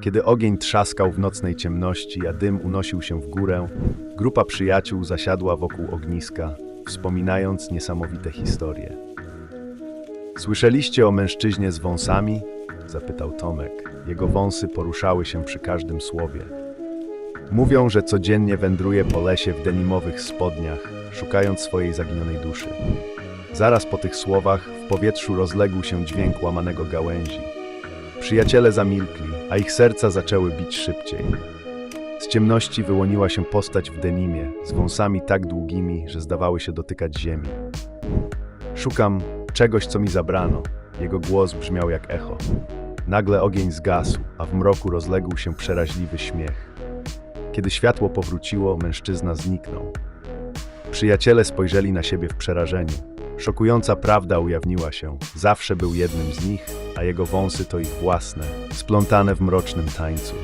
Kiedy ogień trzaskał w nocnej ciemności, a dym unosił się w górę, grupa przyjaciół zasiadła wokół ogniska, wspominając niesamowite historie. Słyszeliście o mężczyźnie z wąsami? zapytał Tomek. Jego wąsy poruszały się przy każdym słowie. Mówią, że codziennie wędruje po lesie w denimowych spodniach, szukając swojej zaginionej duszy. Zaraz po tych słowach w powietrzu rozległ się dźwięk łamanego gałęzi. Przyjaciele zamilkli, a ich serca zaczęły bić szybciej. Z ciemności wyłoniła się postać w denimie, z wąsami tak długimi, że zdawały się dotykać ziemi. Szukam czegoś, co mi zabrano. Jego głos brzmiał jak echo. Nagle ogień zgasł, a w mroku rozległ się przeraźliwy śmiech. Kiedy światło powróciło, mężczyzna zniknął. Przyjaciele spojrzeli na siebie w przerażeniu. Szokująca prawda ujawniła się. Zawsze był jednym z nich, a jego wąsy to ich własne, splątane w mrocznym tańcu.